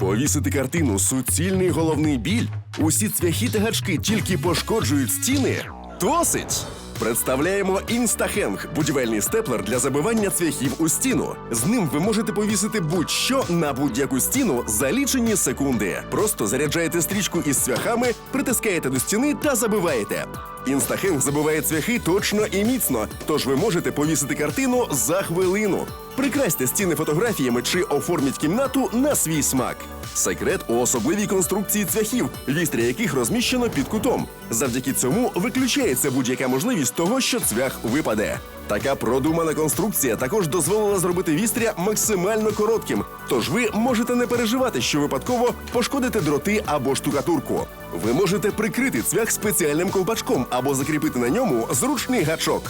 Повісити картину суцільний головний біль. Усі цвяхи та гачки тільки пошкоджують стіни. Досить! Представляємо Інстахенг будівельний степлер для забивання цвяхів у стіну. З ним ви можете повісити будь-що на будь-яку стіну за лічені секунди. Просто заряджаєте стрічку із цвяхами, притискаєте до стіни та забиваєте. Інстахенг забиває цвяхи точно і міцно, тож ви можете повісити картину за хвилину. Прикрасьте стіни фотографіями чи оформіть кімнату на свій смак. Секрет у особливій конструкції цвяхів, вістря яких розміщено під кутом. Завдяки цьому виключається будь-яка можливість того, що цвях випаде. Така продумана конструкція також дозволила зробити вістря максимально коротким, тож ви можете не переживати, що випадково пошкодите дроти або штукатурку. Ви можете прикрити цвях спеціальним ковпачком або закріпити на ньому зручний гачок.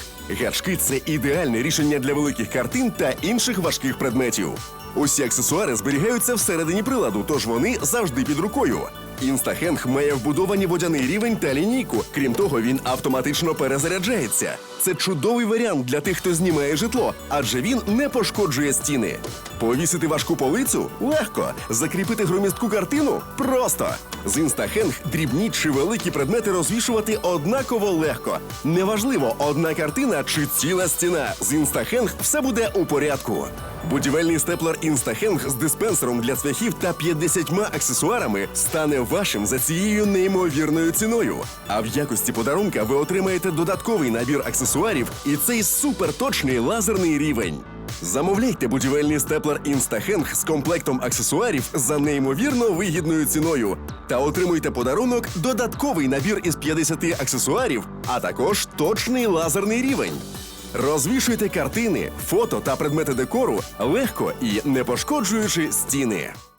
Гачки це ідеальне рішення для великих картин та інших важких предметів. Усі аксесуари зберігаються всередині приладу, тож вони завжди під рукою. Інстахенг має вбудовані водяний рівень та лінійку. Крім того, він автоматично перезаряджається. Це чудовий варіант для тих, хто знімає житло, адже він не пошкоджує стіни. Повісити важку полицю легко. Закріпити громістку картину просто. З інстахенг дрібні чи великі предмети розвішувати однаково легко. Неважливо, одна картина чи ціла стіна. З інстахенг все буде у порядку. Будівельний степлер Інстахенг з диспенсером для цвяхів та 50 аксесуарами стане вашим за цією неймовірною ціною. А в якості подарунка ви отримаєте додатковий набір аксесуарів і цей суперточний лазерний рівень. Замовляйте будівельний степлер Інстахенг з комплектом аксесуарів за неймовірно вигідною ціною та отримуйте подарунок додатковий набір із 50 аксесуарів, а також точний лазерний рівень. Розвішуйте картини, фото та предмети декору легко і не пошкоджуючи стіни.